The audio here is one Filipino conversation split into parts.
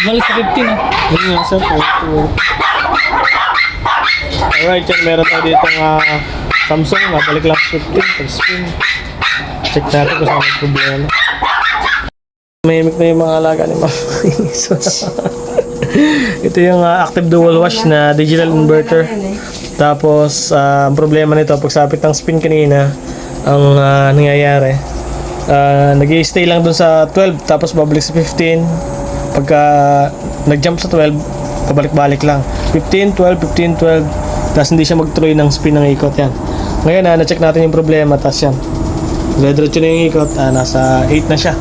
Balik sa 15 ah. Yun nga sir, po. Alright, yan meron tayo dito ng Samsung, nabalik lang 15 per spin. Check natin kung saan problema. Mahimik na yung mga alaga ni Ma'am. So, Ito yung ah, active dual wash na digital inverter. Tapos, ah, ang problema nito, pagsapit ng spin kanina, ang ah, nangyayari, uh, nag stay lang dun sa 12, tapos babalik sa 15. Pagka nag-jump sa 12, pabalik-balik lang. 15, 12, 15, 12. Tapos hindi siya magtuloy ng spin ng ikot yan. Ngayon na, na-check natin yung problema, tapos yan. Diretso na yung ikot, ah, nasa 8 na siya.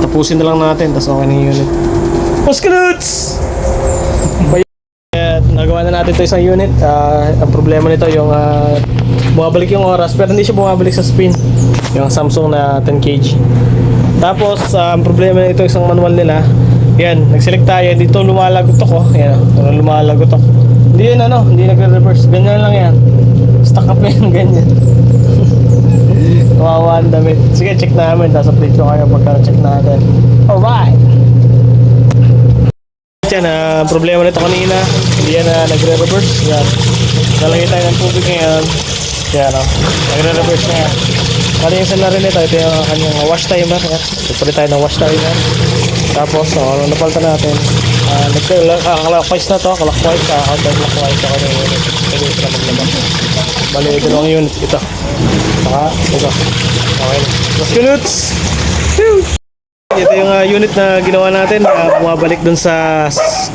Tapusin na lang natin, tapos okay na yung unit. At nagawa na natin ito isang unit. Ah, ang problema nito yung ah, bumabalik yung oras pero hindi siya bumabalik sa spin. Yung Samsung na 10 kg. Tapos ang problema nito isang manual nila. Yan, nag-select tayo dito lumalagot ako. Yan, lumalagot ako. Hindi yun ano, hindi nagre-reverse. Ganyan lang yan. Stuck up yan, ganyan. Kawawa ang damit. Sige, check namin. Tapos update ko kayo pagka check natin. Alright! Yan, ah, ang problema nito kanina, hindi yan na nagre-reverse. Yan. Nalagay tayo ng tubig ngayon. Yan, oh. nagre-reverse na yan. Kali yung na rin ito, ito yung kanyang wash timer. Yan. Ito tayo ng wash timer. Tapos, oh, ano napalta natin. Uh, Clockwise na to, clockwise, uh, counterclockwise ako ng unit. Pwede sila maglabas. Bali, ito lang unit. Ito. Saka, ito. Okay. Mas kunuts! Ito yung ah, unit na ginawa natin na bumabalik dun sa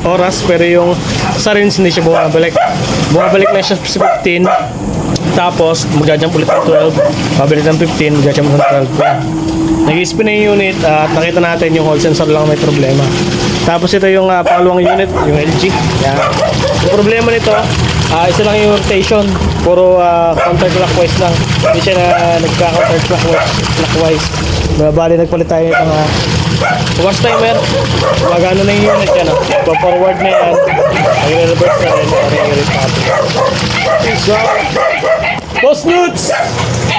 oras pero yung sa rinse hindi siya bumabalik. Bumabalik na siya sa 15 tapos magja-jump ulit ng 12 babalik ng 15 magja-jump ng 12 Yan. Nag-spin na yung unit at nakita natin yung hall sensor lang may problema. Tapos ito yung ah, pangalawang unit, yung LG. Yan. Yung problema nito, ah, isa lang yung rotation. Puro ah, counterclockwise lang. Hindi siya na nagka-counterclockwise. Clockwise. Bali nagpalit tayo ng uh, wash timer. Magano na yung unit yan. Oh. Pa-forward na yan. Nagre-reverse na rin. Nagre-reverse natin. So, Boss Nuts!